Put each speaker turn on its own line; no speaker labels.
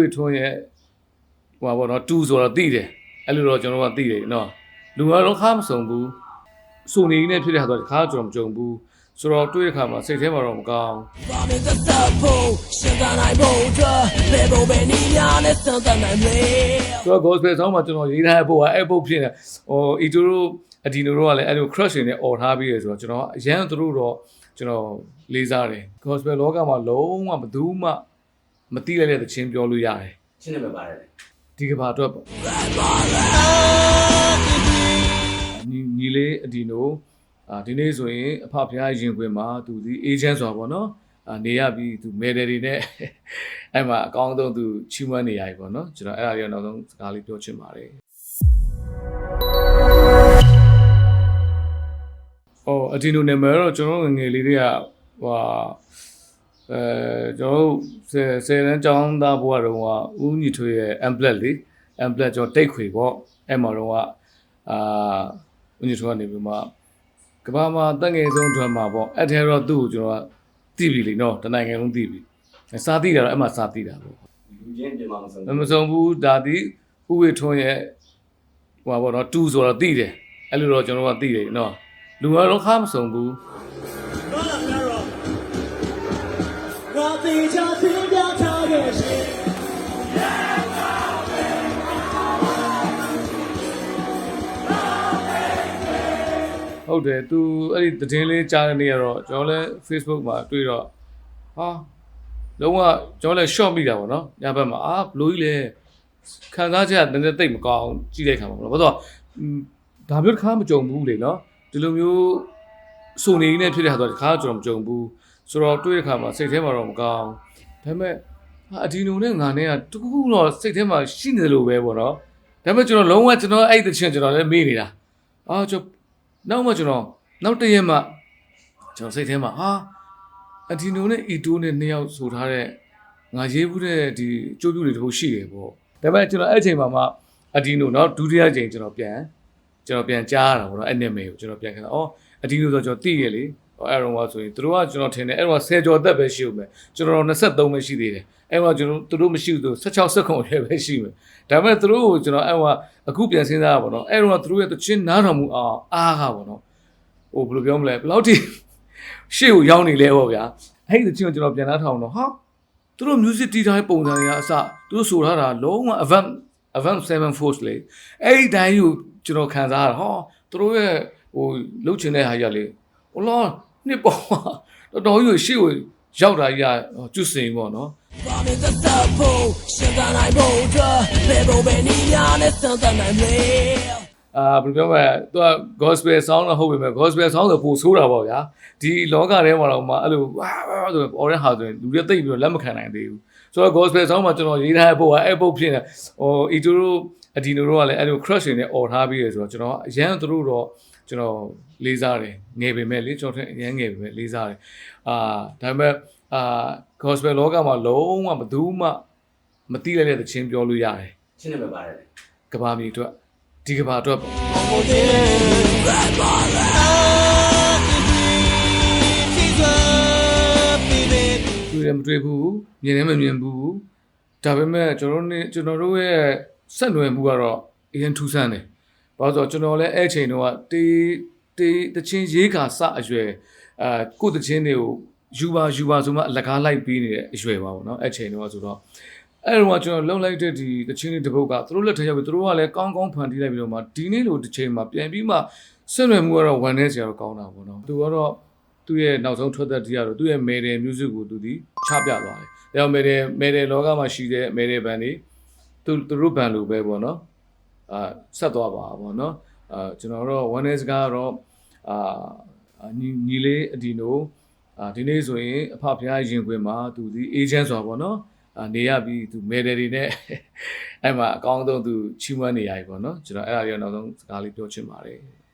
ဝေထွန်းရဲ့ဟိုပါဘောနော်တူဆိုတော့သိတယ်အဲ့လိုတော့ကျွန်တော်ကသိတယ်နော်လူကတော့ခါမဆုံးဘူးစုံနေနေဖြစ်တဲ့ဟာတော့ခါကျွန်တော်မကြုံဘူးဆိုတော့တွေ့တဲ့ခါမှာစိတ်ထဲမှာတော့မကောင်းဆိုတော့ gospel song မှာကျွန်တော်ရေးထားတဲ့ပုံကအဲ့ပုံဖြစ်နေဟိုအီတူတို့အဒီနိုတို့ကလည်းအဲ့လို crush တွေနဲ့អော်ထားပြီးရယ်ဆိုတော့ကျွန်တော်အရန်သူတို့တော့ကျွန်တော်လေးစားတယ် gospel လောကမှာလုံးဝဘယ်သူမှ မတိလိုက်တဲ့သချင်းပြောလို့ရတယ်
ချင်းနေမှာပါတယ်လေ
ဒီကဘာအတွက်ပေါ့ညီညီလေးအဒီနိုအာဒီနေ့ဆိုရင်အဖဖရားရင်ခွင်မှာသူဒီ agent ဆိုတာပေါ့နော်အာနေရပြီးသူမယ်တယ်တွေနဲ့အဲ့မှာအကောင်းဆုံးသူချီးမွမ်းနေရပြီပေါ့နော်ကျွန်တော်အဲ့ဒါလေးတော့နောက်ဆုံးစကားလေးပြောချင်ပါတယ်။အော်အဒီနိုနာမည်တော့ကျွန်တော်တို့ငယ်ငယ်လေးတွေကဟိုဟာ အဲကျွန်တော်တို့ဆယ်ဆယ်တန်းကျောင်းသားဘဝတုန်းကဦးညီထွေးရဲ့ amplet လေ amplet ကျွန်တော်တိတ်ခွေပေါ့အဲ့မှာတော့ကအာဦးညီထွေးကနေပြီးမှကမ္ဘာမှာတက်ငယ်ဆုံး drama ပေါ့အဲ့ထဲတော့သူ့ကိုကျွန်တော်ကသိပြီလေနော်တနိုင်ငံလုံးသိပြီစားသိတာတော့အဲ့မှာစားသိတာပေါ့
လူချင်းပြင်မှာမဆုံး
မစုံဘူးဒါဒီဥဝေထွန်းရဲ့ဟိုပါဘောနော်တူဆိုတော့သိတယ်အဲ့လိုတော့ကျွန်တော်ကသိတယ်နော်လူကတော့ခါမစုံဘူး
သေချာသင်ပြထားရဲ့ရှင်
ဟုတ်တယ်သူအဲ့ဒီသတင်းလေးကြားတဲ့နေ့ကတော့ကျွန်တော်လည်း Facebook မှာတွေ့တော့ဟာလုံးဝကျွန်တော်လည်း short မိတာပေါ့နော်ညဘက်မှာအာဘလို့ကြီးလဲခံစားချက်ကတကယ်တိတ်မကောင်းကြည့်တဲ့ခါမှာပေါ့နော်ဘာလို့ဒါမျိုးတစ်ခါမကြုံဘူးလေနော်ဒီလိုမျိုးစုံနေနေဖြစ်တဲ့ဟာတော့တစ်ခါကျွန်တော်မကြုံဘူး ဆိုတော့တွေ့တဲ့အခါမှာစိတ်ထဲမှာတော့မကောင်းဒါပေမဲ့အဒီနိုနဲ့ငါနဲ့ကတကူတော့စိတ်ထဲမှာရှိနေတယ်လို့ပဲပေါ့နော်ဒါပေမဲ့ကျွန်တော်လုံးဝကျွန်တော်အဲ့တချင်ကျွန်တော်လည်းမေ့နေတာအာကျွန်နောက်မှကျွန်တော်နောက်တရက်မှကျွန်တော်စိတ်ထဲမှာဟာအဒီနိုနဲ့အီတိုနဲ့နှစ်ယောက်ဆိုထားတဲ့ငါရေးဘူးတဲ့ဒီကြိုးပြူတွေတခုရှိတယ်ပေါ့ဒါပေမဲ့ကျွန်တော်အဲ့အချိန်မှာမှအဒီနိုနော်ဒုတိယအချိန်ကျွန်တော်ပြန်ကျွန်တော်ပြန်ကြားရတာပေါ့နော်အဲ့နာမည်ကိုကျွန်တော်ပြန်ခင်တာဩအဒီနိုဆိုကျွန်တော်သိရလေ အဲ့တော့ကဆိုရင်သူတို့ကကျွန်တော်ထင်တယ်အဲ့တော့10ကျော်သက်ပဲရှိဦးမယ်ကျွန်တော်23ပဲရှိသေးတယ်အဲ့တော့ကျွန်တော်သူတို့မရှိဘူးသူ16 19ရဲပဲရှိမယ်ဒါပေမဲ့သူတို့ကိုကျွန်တော်အဲ့တော့အခုပြန်စဉ်းစားရပါတော့အဲ့တော့သူတို့ရဲ့တချင်းနားတော်မူအောင်အားကပေါ့နော်ဟိုဘယ်လိုပြောမလဲဘယ်လောက်ထိရှေ့ကိုရောက်နေလဲပေါ့ဗျာအဲ့ဒီတချင်းကိုကျွန်တော်ပြန်လာထောင်တော့ဟာသူတို့ music တီးတိုင်းပုံစံတွေကအစသူတို့ဆိုထားတာလုံးဝ avant avant 7 force လေအဲ့ဒီတိုင်းကိုကျွန်တော်ခံစားရတာဟောသူတို့ရဲ့ဟိုလှုပ်ချင်တဲ့ဟာကြီးကလေဟိုလား နှစ်ပေါင်းတော်တော်ကြီးရှေ့ဝင်ရောက်တာကြီးကကျွတ်စင်ပေါ့နော်
ရှင်သာနိုင်ဖို့အတွက်ဘယ်ဘုံပဲနေရနဲ့စံသတ်နိုင်မလဲ
အာဘယ်လိုပြောမလဲသူက gospel song တော့ဟုတ်ပေမဲ့ gospel song ဆိုပိုဆိုးတာပေါ့ဗျာဒီလောကထဲမှာတော့မှအဲ့လိုဝါဝါဆိုအော်ရဟာဆိုရင်လူတွေသိပ်ပြီးတော့လက်မခံနိုင်သေးဘူးဆိုတော့ gospel song မှာကျွန်တော်ရေးထားတဲ့ပုတ်ကအဲ့ပုတ်ဖြစ်နေဟိုအီတိုတို့အဒီနိုတို့ကလည်းအဲ့လို crush နေអော်ထားပြီးရဆိုတော့ကျွန်တော်အရန်သူတို့တော့ကျွန်တော်လေးစားတယ်ငယ်ပေမဲ့လေကျွန်တော်ထင်အရန်ငယ်ပေမဲ့လေးစားတယ်အာဒါပေမဲ့အာ gospel လောကမှာလုံးဝဘယ်သူမှမတိလိုက်တဲ့သချင်းပြောလို့ရတယ်
ချင်းနေမှာပါတယ်လေ
ကဘာမီအတွက် ဒီကဘာအတွက်ပေါ့တွေ့တယ်မတွေ့ဘူးမြင်လည်းမမြင်ဘူးဒါပေမဲ့ကျွန်တော်တို့ ਨੇ ကျွန်တော်တို့ရဲ့ဆက်နွယ်မှုကတော့အရင်ထူးဆန်းတယ်ဘာလို့ဆိုတော့ကျွန်တော်လည်းအဲ့အချိန်တုန်းကတေးတေးတချင်းရေးခါစအရွယ်အာကိုယ့်တချင်းတွေကိုယူပါယူပါဆိုမှအလကားလိုက်ပြီးနေတဲ့အရွယ်ပါပေါ့နော်အဲ့အချိန်တုန်းကဆိုတော့ အဲ့တော့ကျွန်တော်လုံလိုက်တဲ့ဒီတချင်းလေးတစ်ပုတ်ကသူတို့လက်ထက်ရောက်ပြီးသူတို့ကလည်းကောင်းကောင်းဖန်တီးလိုက်ပြီးတော့မှဒီနေ့လိုတစ်ချိန်မှာပြန်ပြီးမှဆက်နွယ်မှုကတော့ဝန်နေစရာတော့ကောင်းတာပေါ့နော်သူကတော့သူ့ရဲ့နောက်ဆုံးထွက်သက်တရားတော့သူ့ရဲ့ metal music ကိုသူဒီချပြသွားတယ်။ဒါကြောင့် metal metal လောကမှာရှိတဲ့ metal band တွေသူသူတို့ band လိုပဲပေါ့နော်။အာဆက်သွားပါပေါ့နော်။အာကျွန်တော်တို့ one days ကတော့အာညီညီလေးအဒီနိုအာဒီနေ့ဆိုရင်အဖဖရားရင်ခွင်မှာသူဒီ agent ဆိုတာပေါ့နော်။အာ နေရပြီးသူ metal တွေနဲ့အဲ့မှာအကောင်းဆုံးသူချီးမွမ်းနေရပြီပေါ့နော်။ကျွန်တော်အဲ့ဒါလေးတော့နောက်ဆုံးစကားလေးပြောချင်ပါတယ်။